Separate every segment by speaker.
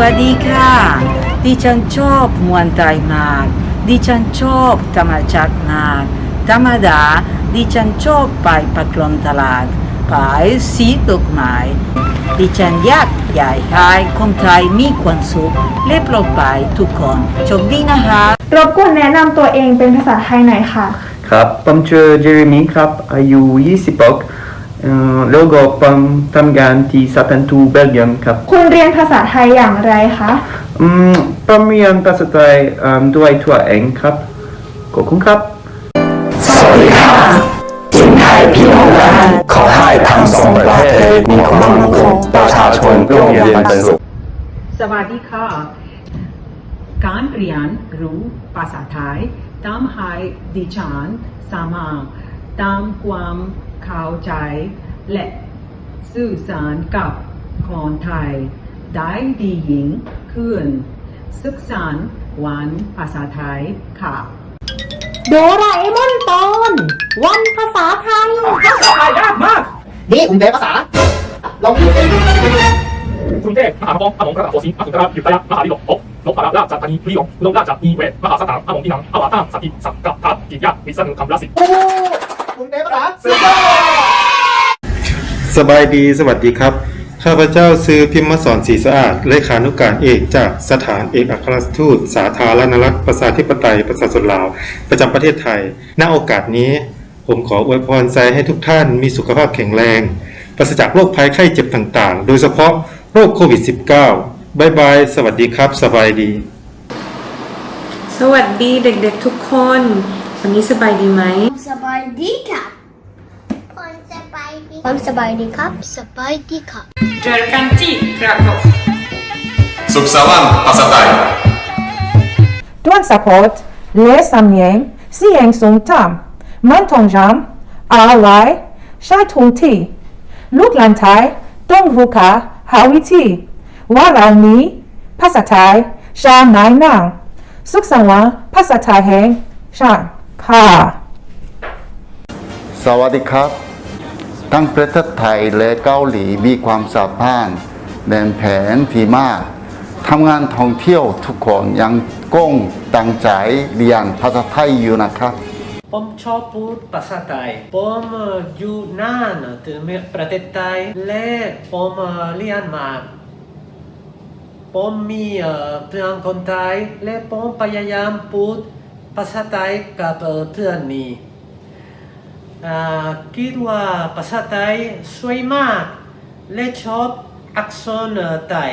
Speaker 1: วัสดีค่ะ ดิฉันชอบมวนไทยมาก ดิฉันชอบธรรมชาติมาก ธรรมดา ดิฉันชอบไปปักลงตลาด ไปสีดอกไม้ ดิฉันอยากอยากให้คนไทยมีความสุขและปลอดภัยทุกคนโชคดีนะคะ
Speaker 2: รบกวนแนะนำตัวเองเป็นภาษาไทยหน่อยค่ะ
Speaker 3: ครับ ผมชื่อเจอร์มีครับ อายุ20ปีเอ่อ แล้วก็ผมทำงานที่ซาตันทูเบลเยียมครับ
Speaker 2: คุณเรียนภาษาไทยอย่างไรคะ
Speaker 3: อืมผมเรียนภาษาไทยเอิ่มด้วยตัวเองครับขอบคุณครับ
Speaker 4: ขอให้ทั้งสองประเทศมีความมั่นคงประชาชนร่มเย็นเป็นสุข
Speaker 5: สวัสดีค่ะ การเรียนรู้ภาษาไทยทำให้ดิฉันสามารถ ตามความเข้าใจและสื่อสารกับคนไทยได้ดียิ่งขึ้น ศึกษาวันภาษาไทยค่ะ
Speaker 6: โดราเอมอนตอน วันภาษาไทย
Speaker 7: นี่คุณเบภาษา ลองดูสิ
Speaker 8: กรุงเทพมหานครพระมงกระโปสิงห์มหาสุนทรยุทธยามหาดิลกภพลบปราราชธานีลียงอุดมราชนีเวศมหาสถานอมงพินังอวตารสักกิสักกะทัพกิจยะวิษณุคำลาสิ
Speaker 7: คุณเบภาษา
Speaker 9: สบายดีสวัสดีครับ ข้าพเจ้าซื้อพิมพ์มาสอนสีสะอาดเลขานุการเอกจากสถานเอกอัครราชทูต สาธารณรัฐประชาธิปไตยประชาชนลาว ประจำประเทศไทย ณโอกาสนี้ ผมขออวยพรใจให้ทุกท่านมีสุขภาพแข็งแรงปราศจากโรคภัยไข้เจ็บต่างๆ โดยเฉพาะโรคโควิด -19 บายบาย สวัสดีครับ สบายดี
Speaker 10: สวัสดีเด็กๆทุกคน วันนี้สบายดีไหม
Speaker 6: สบายดีค่ะผมสบายดีผมสบายดีครับ สบายดีครับ
Speaker 5: เจอกันที่กราโคฟ
Speaker 4: สุขสันต์ภาษาไทย
Speaker 11: ด้วนสะโพดเลสำเนียงเสียงสูงต่ำมันทองจำอาไว้ใช้ทุงที่ลูกหลานไทยต้องรู้ค่ะหาวิธีว่าเรามีภาษาไทยชาไหนนางสุขสันต์วันภาษาไทยแห่งชาติ ค่ะ
Speaker 4: สวัสดีครับ ทั้งประเทศไทยและเกาหลีมีความสัมพันธ์แนนแผนที่มากทำงานท่องเที่ยวทุกคนยังก้งตั้งใจเรียนภาษาไทยอยู่นะครับ
Speaker 1: ผมชอบพูดภาษาไทย ผมอยู่นานถึงประเทศไทยและผมเรียนมาผมมีเพื่อนคนไทยและผมพยายามพูด ภาษาไทยกับเอ่อเพื่อนนี้อ่าคิดว่าภาษาไทยสวยมากและชอบอักษรเอ่อไทย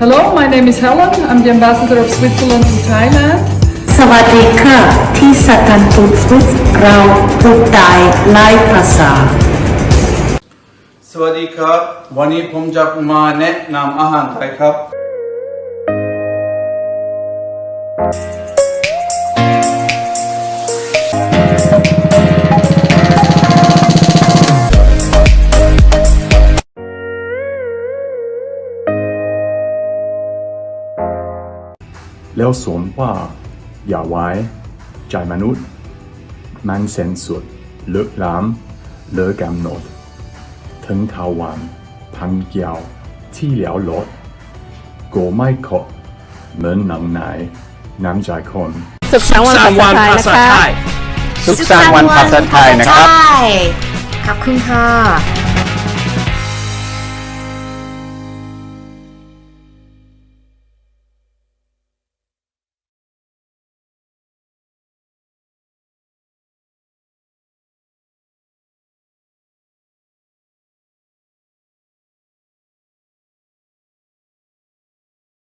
Speaker 5: Hello my name is Helen I'm the ambassador of Switzerland to Thailand
Speaker 1: สวัสดีค่ะที่สถานทูตสวิสเราพูดไทยหลายภาษา
Speaker 12: สวัสดีครับวันนี้ผมจะมาแนะนำอาหารไทยครับ
Speaker 13: แล้วสมว่า อย่าไว้ ใจมนุษย์ มันเส้นสุดเลิกล้ำเลิกกำหนด ถึงทาวันพันเกี่ยวที่เหลียวลดโกไม่ขดเหมือนหนังไหนน้ำใจคน
Speaker 6: สุขสันต์วันภาษาไทยนะคะ
Speaker 4: สุขสันต์วันภาษาไทยนะครับ
Speaker 6: ขอบคุณค่ะ